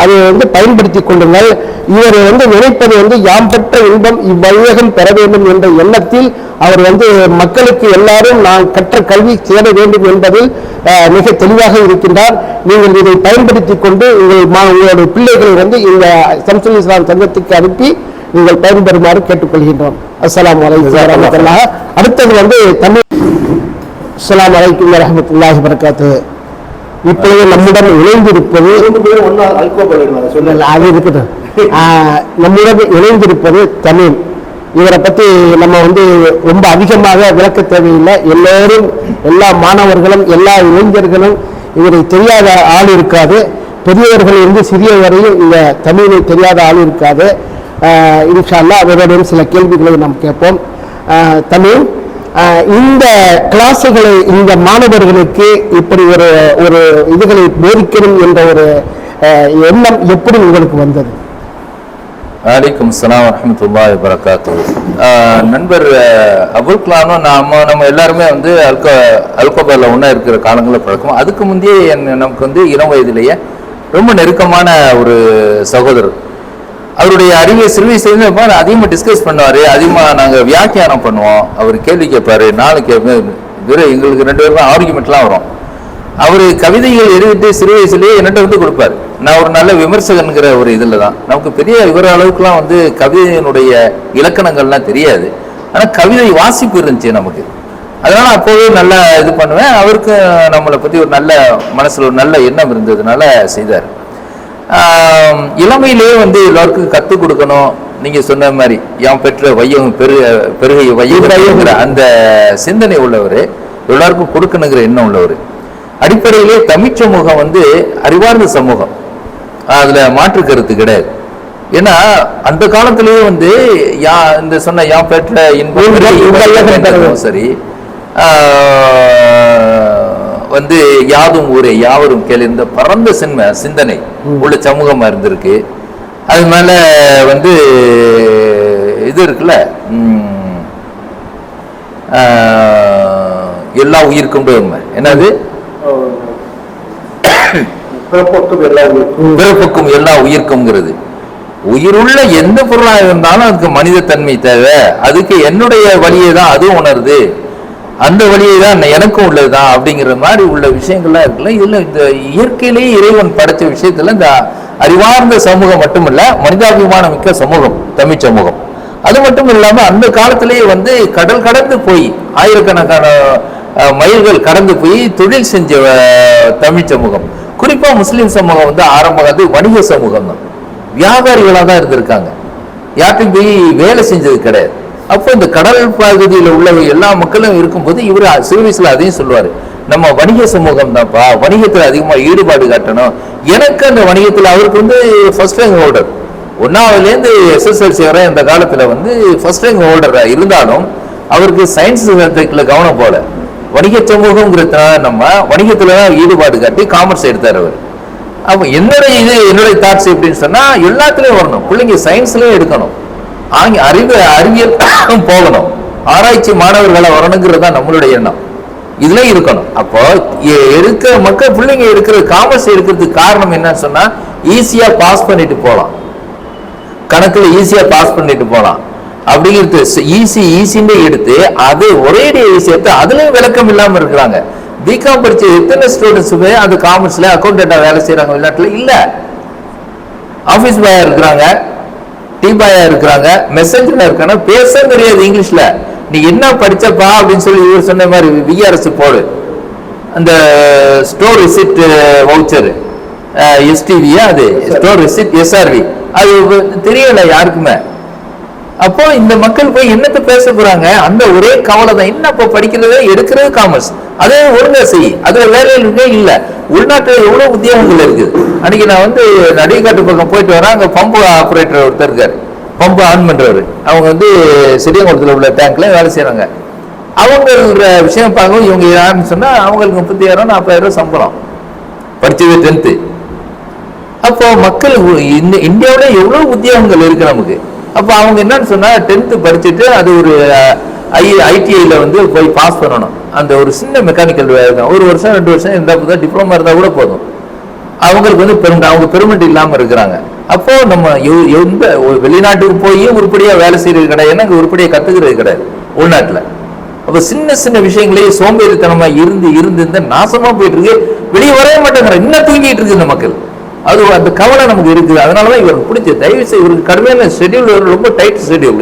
அதை வந்து பயன்படுத்திக் கொள்ளுங்கள். இவர் வந்து நினைப்பது வந்து யாம் பெற்ற இன்பம் இவ்வையகம் பெற வேண்டும் என்ற எண்ணத்தில் அவர் வந்து மக்களுக்கு எல்லாரும் நான் கற்ற கல்வி சேர வேண்டும் என்பதில் மிக தெளிவாக இருக்கின்றார். நீங்கள் இதை பயன்படுத்தி கொண்டு உங்கள் மா- உங்களுடைய பிள்ளைகளை வந்து இந்த சம்சுல் இஸ்லாம் சங்கத்துக்கு அனுப்பி நீங்கள் பயன்பெறுமாறு கேட்டுக்கொள்கின்றோம். அஸ்லாம் அலைக்கும் அடுத்தது வந்து தமிழ் அஸ்லாம் வலைக்கம் வரமத்துல்லாஹி வரகாத்து இப்பொழுது நம்முடன் இணைந்திருப்பது அது இருக்கட்டும். ஆஹ், நம்முடன் இணைந்திருப்பது தமிழ் இவரை பத்தி நம்ம வந்து ரொம்ப அதிகமாக விளக்க தேவையில்லை. எல்லோரும் எல்லா மாணவர்களும் எல்லா இளைஞர்களும் இவரை தெரியாத ஆள் இருக்காது. பெரியவர்கள் இருந்து சிறிய வரையும் இந்த தமிழை தெரியாத ஆள் இருக்காது. ஆஹ், இன்ஷா அல்லாஹ் அவரிடம் சில கேள்விகளை நாம் கேட்போம். தமிழ் இந்த கிளாஸுகளை இந்த மாணவர்களுக்கு இப்படி ஒரு ஒரு இதுகளை போதிக்கணும் என்ற ஒரு ஆஹ், எண்ணம் எப்படி உங்களுக்கு வந்தது? வலைக்கும் சலாம் வரமத்துல்லாஹி வரகாத்து நண்பர் அபுல் கலாமும் நாம நம்ம எல்லாருமே வந்து அல்கோ அல்கோபாலில் ஒன்றா இருக்கிற காலங்களில் பழக்கம். அதுக்கு முந்தைய என் நமக்கு வந்து இளம் வயதிலேயே ரொம்ப நெருக்கமான ஒரு சகோதரர். அவருடைய அறிவை சிறுவை வயசுலேருந்து அதிகமாக டிஸ்கஸ் பண்ணுவார் அதிகமாக நாங்கள் வியாக்கியானம் பண்ணுவோம். அவர் கேள்வி கேட்பாரு நாலு கேட்பேன் வெறும் எங்களுக்கு ரெண்டு பேரும் ஆர்குமெண்ட்லாம் வரும். அவர் கவிதைகள் எழுதிட்டு சிறு வயசுலேயே என்கிட்ட வந்து கொடுப்பாரு. நான் ஒரு நல்ல விமர்சகனுங்கிற ஒரு இதில் தான். நமக்கு பெரிய விவர அளவுக்குலாம் வந்து கவிதையினுடைய இலக்கணங்கள்லாம் தெரியாது. ஆனால் கவிதை வாசிப்பு இருந்துச்சு நமக்கு. அதனால் அப்போவே நல்லா இது பண்ணுவேன். அவருக்கு நம்மளை பற்றி ஒரு நல்ல மனசில் ஒரு நல்ல எண்ணம் இருந்ததுனால செய்தார். இளமையிலேயே வந்து எல்லாருக்கும் கற்றுக் கொடுக்கணும். நீங்க சொன்ன மாதிரி யாம் பெற்ற வையம் பெரு பெருகை வையங்கிற அந்த சிந்தனை உள்ளவர் எல்லாருக்கும் கொடுக்கணுங்கிற எண்ணம் உள்ளவர். அடிப்படையிலே தமிழ் சமூகம் வந்து அறிவார்ந்த சமூகம். அதுல மாற்று கருத்து கிடையாது. ஏன்னா அந்த காலத்திலேயே வந்து யா இந்த சொன்ன யாம் பெற்ற இன்பம் சரி. வந்து யாதும் ஊரே யாவரும் கேள் இந்த பரந்த சின்ம சிந்தனை உள்ள சமூகமா இருந்திருக்கு. அது மேல வந்து இது இருக்குல்ல எல்லா உயிர்க்கும் உண்மை. என்னது. பிறப்புக்கும் எல்லா உயிர்க்கும்ங்கிறது. உயிருள்ள எந்த பொருளாக இருந்தாலும் அதுக்கு மனித தன்மை தேவை. அதுக்கு என்னுடைய வழியை தான் அதுவும் உணருது. அந்த வழியை தான் எனக்கும் உள்ளதுதான் அப்படிங்கிற மாதிரி உள்ள விஷயங்கள்லாம் இருக்குல்ல. இதில் இந்த இயற்கையிலேயே இறைவன் படைத்த விஷயத்துல இந்த அறிவார்ந்த சமூகம் மட்டுமல்ல மனிதாபிமானம் மிக்க சமூகம் தமிழ் சமூகம். அது மட்டும் இல்லாம அந்த காலத்திலேயே வந்து கடல் கடந்து போய் ஆயிரக்கணக்கான மயில்கள் கடந்து போய் தொழில் செஞ்ச தமிழ் சமூகம். குறிப்பா முஸ்லிம் சமூகம் வந்து ஆரம்ப வணிக சமூகம் தான் வியாபாரிகளாக தான் இருந்திருக்காங்க. யார்ட்டும் போய் வேலை செஞ்சது கிடையாது. அப்போ இந்த கடல் பகுதியில் உள்ள எல்லா மக்களும் இருக்கும்போது இவர் சர்வீஸில் அதையும் சொல்லுவார். நம்ம வணிக சமூகம் தான்ப்பா வணிகத்தில் அதிகமாக ஈடுபாடு காட்டணும். எனக்கு அந்த வணிகத்தில் அவருக்கு வந்து ஃபர்ஸ்ட் ரேங்க் ஹோல்டர் ஒன்றாவதுலேருந்து எஸ்எஸ்எல்சி வரை இந்த காலத்தில் வந்து ஃபர்ஸ்ட் ரேங்க் ஹோல்டராக இருந்தாலும் அவருக்கு சயின்ஸ் சப்ஜெக்டில் கவனம் போல. வணிக சமூகங்கிறதுனால நம்ம வணிகத்தில் தான் ஈடுபாடு காட்டி காமர்ஸ் எடுத்தார் அவர். அப்போ என்னுடைய இது என்னுடைய தாட்ஸ் எப்படின்னு சொன்னால் எல்லாத்துலேயும் வரணும். பிள்ளைங்க சயின்ஸ்லேயும் எடுக்கணும். ஆங்க அறிவு அறிவியல் போகணும். ஆராய்ச்சி மாணவர்களை வரணுங்கிறது தான் நம்மளுடைய எண்ணம். இதுல இருக்கணும். அப்போ இருக்கிற மக்கள் பிள்ளைங்க இருக்கிற காமர்ஸ் எடுக்கிறதுக்கு காரணம் என்னன்னு சொன்னா ஈஸியா பாஸ் பண்ணிட்டு போகலாம் கணக்குல ஈஸியா பாஸ் பண்ணிட்டு போகலாம் அப்படிங்கிறது ஈஸி ஈஸின்னு எடுத்து அது ஒரே ஈஸி அதுலயும் விளக்கம் இல்லாம இருக்கிறாங்க. பிகாம் படிச்ச எத்தனை ஸ்டூடெண்ட்ஸுமே அந்த காமர்ஸ்ல அக்கௌண்டண்டா வேலை செய்யறாங்க வெளிநாட்டுல? இல்ல. ஆபீஸ் பாயா இருக்கிறாங்க. டீ பாயா இருக்கிறாங்க மெசஞ்சர்ல இருக்காங்க. பேச தெரியாது இங்கிலீஷ்ல. நீ என்ன படிச்சப்பா அப்படின்னு சொல்லி இவர் சொன்ன மாதிரி விஆர்எஸ் போடு. அந்த ஸ்டோர் ரிசிப்ட் வவுச்சர் எஸ்டிவியா அது. ஸ்டோர் ரிசிப்ட் எஸ்ஆர்வி அது தெரியல யாருக்குமே. அப்போ இந்த மக்கள் போய் என்னத்தை பேச போறாங்க? அந்த ஒரே கவலை தான். என்ன அப்போ படிக்கிறது எடுக்கிறது காமர்ஸ் அதே ஒழுங்கா செய். அதுல வேலையில் இருக்கே? இல்ல. உள்நாட்டுல எவ்வளவு உத்தியோகங்கள் இருக்குது அன்னைக்கு நான் வந்து நடிகாட்டு பக்கம் போயிட்டு வரேன். அங்க பம்பு ஆபரேட்டர் ஒருத்தர் இருக்காரு. பம்பு ஆன் பண்றவர். அவங்க வந்து செடியங்குளத்துல உள்ள டேங்க்ல வேலை செய்கிறாங்க அவங்கள விஷயம் பார்க்கவும் இவங்க யாருன்னு சொன்னா அவங்களுக்கு முப்பத்தாயிரம் நாற்பதாயிரம் சம்பளம். படித்தது டென்த்து அப்போ மக்கள் இந்த இந்தியாவில் எவ்வளவு உத்தியோகங்கள் இருக்கு நமக்கு? அப்போ அவங்க என்னன்னு சொன்னா டென்த்து படிச்சுட்டு அது ஒரு ஐ ஐடிஐல வந்து போய் பாஸ் பண்ணணும். அந்த ஒரு சின்ன மெக்கானிக்கல் தான். ஒரு வருஷம் ரெண்டு வருஷம் இருந்தால் போதும் டிப்ளமா இருந்தால் கூட போதும். அவங்களுக்கு வந்து பெரும் அவங்க பெருமெண்ட் இல்லாமல் இருக்கிறாங்க. அப்போ நம்ம எந்த ஒரு வெளிநாட்டுக்கு போய் உருப்படியாக வேலை செய்யறது கிடையாது. ஏன்னா உருப்படியாக உருப்படியா கத்துக்கிறது கிடையாது உள்நாட்டில். அப்போ சின்ன சின்ன விஷயங்களே சோம்பேறித்தனமாக இருந்து இருந்து இந்த நாசமாக போயிட்டு இருக்கு. வெளியே வரவே மாட்டேங்கிற இன்னும் தூங்கிட்டு இருக்கு இந்த மக்கள். அது அந்த கவலை நமக்கு இருக்குது. அதனாலதான் இவருக்கு பிடிச்ச தயவு செய்து இவருக்கு கடுமையான ஷெட்யூல் ரொம்ப டைட் ஷெட்யூல்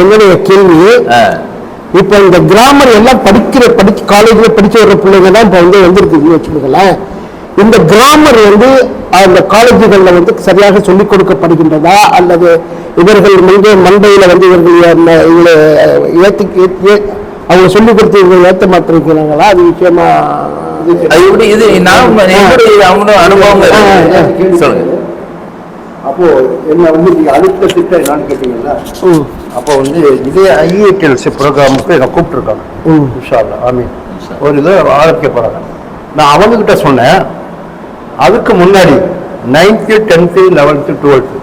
என்னுடைய கேள்வி இப்போ இந்த கிராமர் எல்லாம் படிக்கிற படிச்சு காலேஜ்ல படிச்சு வர்ற பிள்ளைங்க தான் இப்போ வந்து வந்திருக்குதுன்னு வச்சுக்கோங்களேன். இந்த கிராமர் வந்து அந்த காலேஜுகளில் வந்து சரியாக சொல்லிக் கொடுக்கப்படுகின்றதா? அல்லது இவர்கள் வந்து மண்டையில வந்து இவர்கள் இவங்களை ஏற்றி ஏற்றி அவங்க சொல்லிக் கொடுத்து இவங்க ஏற்ற மாட்டிருக்கிறாங்களா அது விஷயமா எப்படி இது? நான் என்னுடைய அவனோட அனுபவம். சொல்லுங்க. அப்போ என்ன வந்து நீங்க அடுத்த திட்டம் என்னன்னு கேட்டீங்கன்னா அப்போ வந்து இதே ஐஏடிஎல்சி ப்ரோக்ராமுக்கு என்னை கூப்பிட்டுருக்காங்க. ம். விஷால் ஆமீன். ஒரு இது ஆரம்பிக்க போறாங்க நான் அவங்ககிட்ட சொன்னேன் அதுக்கு முன்னாடி நைன்த்து டென்த்து லெவன்த்து டுவெல்த்து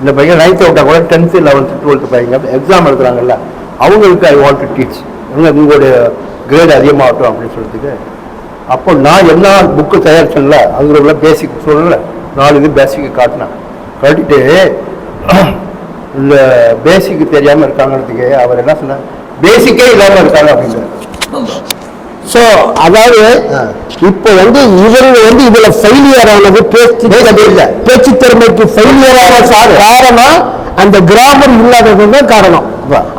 இந்த பையன் நைன்த்து விட்டா கூட டென்த்து லெவன்த்து டுவெல்த்து பையங்க எக்ஸாம் எழுதுறாங்கல்ல அவங்களுக்கு ஐ வாண்ட் டு டீச் உங்க உங்களுடைய கிரேட் அதிகமாகட்டும் அப்படின்னு சொல்லிட்டு. அப்போ நான் என்ன புக்கு தயாரிச்சேன்ல அது உள்ள பேசிக் சொல்லல நாலு இது பேசிக் காட்டினேன் காட்டிட்டு இந்த பேசிக் தெரியாம இருக்காங்கிறதுக்கு அவர் என்ன சொன்னார் பேசிக்கே இல்லாம இருக்காங்க அப்படின்னு ஸோ அதாவது. இப்போ வந்து இவங்க வந்து இதுல ஃபெயிலியர் ஆனது பேச்சு இல்ல. பேச்சு திறமைக்கு ஃபெயிலியர் ஆன காரணம் அந்த கிராமர் இல்லாதது தான் காரணம்.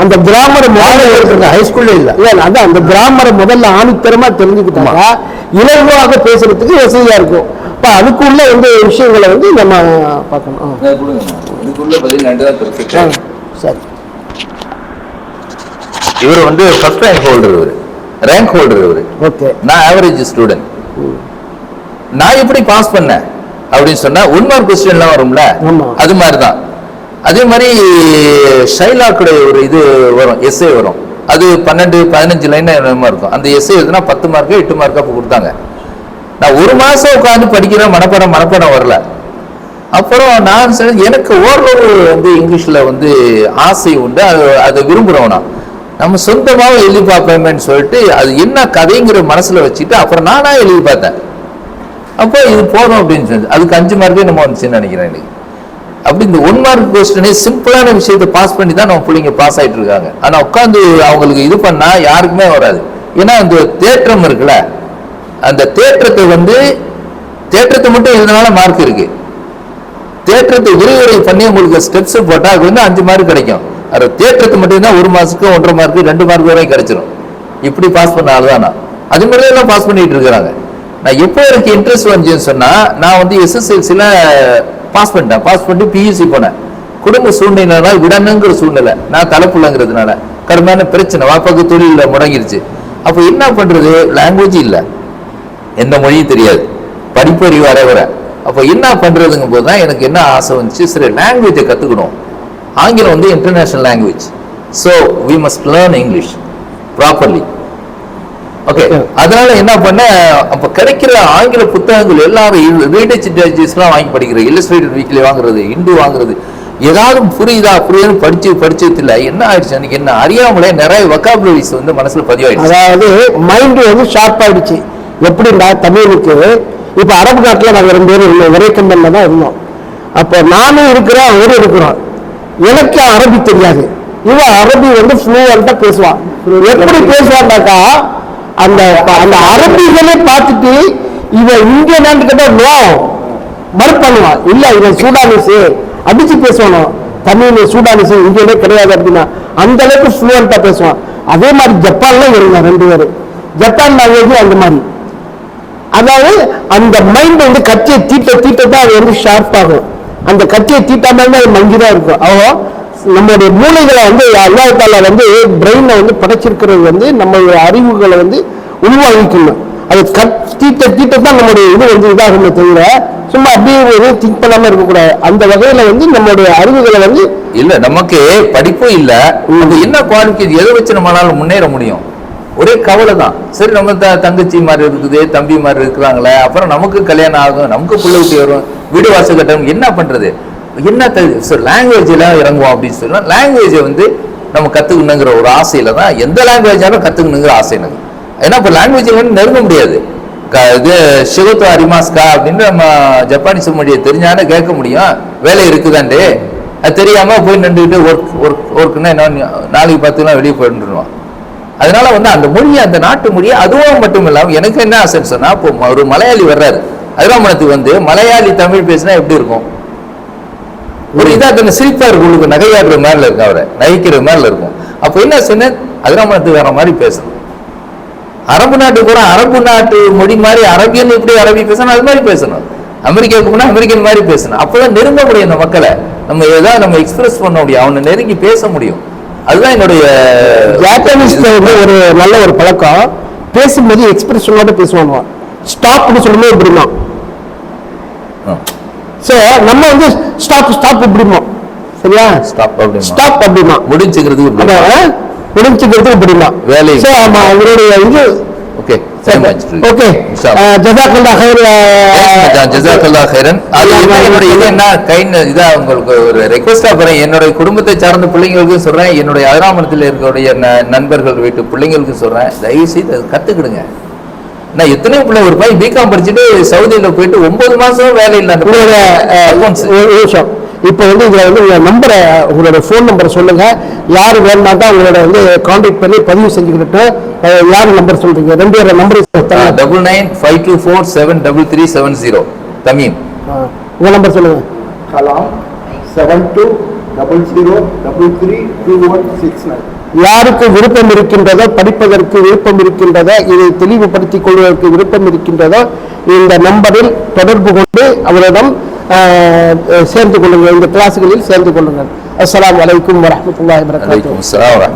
அந்த கிராமர் முதல்ல ஹைஸ்கூல்ல இல்ல. இல்ல அதான் அந்த கிராமரை முதல்ல ஆணித்தரமா தெரிஞ்சுக்கிட்டாங்க இலகுவாக பேசுறதுக்கு வசதியா இருக்கும். இப்ப அதுக்குள்ள வந்து விஷயங்களை வந்து நம்ம பார்க்கணும். சரி. இவர் வந்து ஃபர்ஸ்ட் ரேங்க் ஹோல்டர் இவர். ரேங்க் ஹோல்டர் இவர். ஓகே. நான் ஆவரேஜ் ஸ்டூடெண்ட் நான் எப்படி பாஸ் பண்ணேன்? அப்படின்னு சொன்னா ஒன் மார்க் கொஸ்டின்லாம் வரும்ல. அது மாதிரி தான் அதே மாதிரி ஷைலாக்குடைய ஒரு இது வரும் எஸ்ஏ வரும். அது பன்னெண்டு பதினஞ்சு லைன் என்னமா இருக்கும். அந்த எஸ்ஏ எழுதுனா பத்து மார்க்கு எட்டு மார்க்காக கொடுத்தாங்க. நான் ஒரு மாதம் உட்காந்து படிக்கிறேன் மனப்பாடம் மனப்பாடம் வரல. அப்புறம் நான் சொன்னேன், எனக்கு ஓரளவு வந்து இங்கிலீஷில் வந்து ஆசை உண்டு. அது அதை விரும்புறோம் நான். நம்ம சொந்தமாக எழுதி பார்ப்போமேன்னு சொல்லிட்டு அது என்ன கதைங்கிற மனசில் வச்சுட்டு அப்புறம் நானாக எழுதி பார்த்தேன். அப்போ இது போதும் அப்படின்னு சொல்லி அதுக்கு அஞ்சு மார்க்கே நம்ம வந்துச்சுன்னு நினைக்கிறேன் எனக்கு அப்படி இந்த ஒன் மார்க் கொஸ்டினே சிம்பிளான விஷயத்தை பாஸ் பண்ணி தான் நம்ம பிள்ளைங்க பாஸ் ஆகிட்டு இருக்காங்க ஆனா உட்காந்து அவங்களுக்கு இது பண்ணா யாருக்குமே வராது. ஏன்னா அந்த தேற்றம் இருக்குல்ல அந்த தேற்றத்தை வந்து தேற்றத்தை மட்டும் இதனால மார்க் இருக்கு? தேற்றத்தை விரிவுரை பண்ணி உங்களுக்கு ஸ்டெப்ஸ் போட்டா அது வந்து அஞ்சு மார்க் கிடைக்கும். அது தேட்டருக்கு மட்டும்தான் ஒரு மார்க்கு ஒன்றரை மார்க்கு ரெண்டு மார்க் வரைக்கும் கிடைச்சிரும். இப்படி பாஸ் பண்ண ஆள் தான்? நான் அது மாதிரி எல்லாம் பாஸ் பண்ணிட்டு இருக்கிறாங்க. நான் எப்போ எனக்கு இன்ட்ரெஸ்ட் வந்துச்சுன்னு சொன்னா நான் வந்து எஸ்எஸ்எல்சியில் பாஸ் பண்ணிட்டேன். பாஸ் பண்ணி பியூசி போனேன். குடும்ப சூழ்நிலைனால விடணுங்கிற சூழ்நிலை. நான் தலைப்புள்ளங்கிறதுனால கடுமையான பிரச்சனை. வாப்பாக்கு தொழிலில் முடங்கிருச்சு. அப்போ என்ன பண்றது? லாங்குவேஜ் இல்லை. எந்த மொழியும் தெரியாது. படிப்பறிவு வர அப்போ என்ன பண்றதுங்க போது தான் எனக்கு என்ன ஆசை வந்துச்சு? சரி லாங்குவேஜை கற்றுக்கணும் ஆங்கிலம் வந்து international language so we must learn English properly okay அதனால என்ன பண்ண அப்ப கிடைக்கிற ஆங்கில புத்தகங்கள் எல்லாரும் ரீடேஜ் டைஜஸ்ட்லாம் வாங்கி படிக்கிறேன். இல்லஸ்ட்ரேட்டட் வீக்லி வாங்குறது இந்து வாங்குறது. ஏதாவது புரியுதா? புரியுதுன்னு படிச்சு படிச்சதுல என்ன ஆயிடுச்சு? எனக்கு என்ன அறியாமலே நிறைய வக்காபுலரிஸ் வந்து மனசுல பதிவாயிடுச்சு. அதாவது மைண்ட் வந்து ஷார்ப் ஆயிடுச்சு. எப்படின்னா தமிழுக்கு இப்ப அரபு நாட்டுல நாங்க ரெண்டு பேரும் இருந்தோம். ஒரே கம்பெனில தான் இருந்தோம். அப்போ நானும் இருக்கிறேன் அவரும் இருக்கிறோம் எனக்கு அரபி தெரியாது. இவன் அரபி வந்து ஃப்ளூவெண்டா பேசுவான். எப்படி பேசுவான்டாக்கா அந்த அந்த அரபிகளே பார்த்துட்டு இவன் இங்க என்னன்னு கேட்டா நோ மறுப்பு பண்ணுவான் இல்ல இவன் சூடானிஸ். அடிச்சு பேசுவானோ தமிழ் சூடானிஸ் இங்கே கிடையாது அப்படின்னா. அந்த அளவுக்கு ஃப்ளூவெண்டா பேசுவான். அதே மாதிரி ஜப்பான்ல இருந்தான் ரெண்டு பேரும் ஜப்பான் லாங்குவேஜ் அந்த மாதிரி. அதாவது அந்த மைண்ட் வந்து கத்தியை தீட்ட தீட்ட தான் அது வந்து ஷார்ப் ஆகும். அந்த கத்தியை தீட்டாமல் அது மங்கி தான் இருக்கும். அவன் நம்மளுடைய மூளைகளை வந்து அல்லாஹால வந்து பிரெயினை வந்து படைச்சிருக்கிறது வந்து நம்மளுடைய அறிவுகளை வந்து உள்வாங்கிக்கணும் அது கட் தீட்ட தீட்ட தான் நம்மளுடைய இது வந்து இதாகுமே தவிர சும்மா அப்படியே ஒரு திங்க் பண்ணாம இருக்கக்கூடாது. அந்த வகையில வந்து நம்மளுடைய அறிவுகளை வந்து இல்ல நமக்கு படிப்பும் இல்ல. நம்ம என்ன குவாலிஃபிகேஷன் எதை வச்சு நம்மளால முன்னேற முடியும்? ஒரே கவலை தான் சரி நம்ம த தங்கச்சி மாதிரி இருக்குது தம்பி மாதிரி இருக்கிறாங்களே அப்புறம் நமக்கு கல்யாணம் ஆகும் நமக்கு பிள்ளை குட்டி வரும் வீடு வாசல் கட்டணும் என்ன பண்றது? என்ன லாங்குவேஜ்ல இறங்குவோம் அப்படின்னு சொன்னா லாங்குவேஜை வந்து நம்ம கற்றுக்கணுங்கிற ஒரு ஆசையில் தான் எந்த லாங்குவேஜாலும் கற்றுக்கணுங்கிற ஆசை எனக்கு. ஏன்னா இப்போ லாங்குவேஜ் வந்து நெருங்க முடியாது. க- இது சிவத்து அரிமாஸ்கா அப்படின்னு நம்ம ஜப்பானீஸ் மொழியை தெரிஞ்சானே கேட்க முடியும். வேலை இருக்குதாண்டு. அது தெரியாமல் போய் நின்றுக்கிட்டு ஒர்க் ஒர்க் ஒர்க்குன்னா என்ன நாளைக்கு பார்த்துலாம் வெளியே போயிட்டுருவான் அதனால வந்து அந்த மொழியை அந்த நாட்டு மொழியை அதுவும் மட்டும் இல்லாமல் எனக்கு என்ன ஆசைன்னு சொன்னால் இப்போ ஒரு மலையாளி வர்றாரு. அதிராமணத்துக்கு வந்து மலையாளி தமிழ் பேசினா எப்படி இருக்கும்? ஒரு இதா தன்னை சிரிப்பா இருக்கும். உங்களுக்கு நகையாடுற மாதிரில இருக்கும் அவரை. நகைக்கிற மாதிரில இருக்கும். அப்போ என்ன சொன்னேன்? அதிராமணத்துக்கு வர மாதிரி பேசணும் அரபு நாட்டுக்கு போற அரபு நாட்டு மொழி மாதிரி அரபியன் எப்படி அரபி பேசணும் அது மாதிரி பேசணும் அமெரிக்காவுக்கு போனா அமெரிக்கன் மாதிரி பேசணும் அப்பதான் நெருங்க முடியும் அந்த மக்களை. நம்ம ஏதாவது நம்ம எக்ஸ்பிரஸ் பண்ண முடியும். அவனை நெருங்கி பேச முடியும். அதுதான் என்னுடைய ஜாப்பனீஸ்ல வந்து ஒரு நல்ல ஒரு பழக்கம். பேசும்போது எக்ஸ்பிரஷனோட பேசுவாங்க ஸ்டாப்னு சொல்லும்போது இப்படிமா ஸோ நம்ம வந்து ஸ்டாப் ஸ்டாப் இப்படிமா சரியா? ஸ்டாப் அப்படிமா ஸ்டாப் அப்படிமா முடிஞ்சுக்கிறது அந்த முடிச்சுக்கிறது இப்படிமா வேலை. ஸோ ஆமா அவருடைய இது. ஓகே சரி ஓகே. ஜசாக்குல்லா ஹைர் ஜசாக்கல்லா ஹைரன் அது என்ன என்னோட இது என்ன? கைண்ட் இதா உங்களுக்கு ஒரு ரெக்வஸ்டா போறேன். என்னுடைய குடும்பத்தை சார்ந்த பிள்ளைங்களுக்கு சொல்றேன். என்னுடைய அதிராமணத்தில் இருக்கக்கூடிய நண்பர்கள் வீட்டு பிள்ளைங்களுக்கு சொல்றேன். தயவு செய்து அதை கத்துக்கிடுங்க. நான் எத்தனையோ பிள்ளை ஒரு பையன் பிகாம் படிச்சுட்டு சவுதியில போயிட்டு ஒன்பது மாசம் வேலை இல்லை உங்களோட நிமிஷம். இப்போ வந்து இதுல வந்து உங்க நம்பரை உங்களோட ஃபோன் நம்பரை சொல்லுங்க. யார் வேணும்னா தான் உங்களோட வந்து காண்டாக்ட் பண்ணி பதிவு செஞ்சுக்கிட்டு யார் நம்பர் சொல்றீங்க? ரெண்டு பேரோட number double nine five two four seven double three seven zero Tamim. உங்க நம்பர் சொல்லுங்க. Kalam seven two double zero double three two one six nine யாருக்கு விருப்பம் இருக்கின்றதோ படிப்பதற்கு விருப்பம் இருக்கின்றதோ இதை தெளிவுபடுத்திக் கொள்வதற்கு விருப்பம் இருக்கின்றதோ இந்த நம்பரில் தொடர்பு கொண்டு அவரிடம் சேர்ந்து கொள்ளுங்கள். இந்த கிளாஸ்களில் சேர்ந்து கொள்ளுங்கள். அஸ்ஸலாமு அலைக்கும் வரஹ்மத்துல்லாஹி வபரகாத்துஹு. அலைக்கும் அஸ்ஸலாம்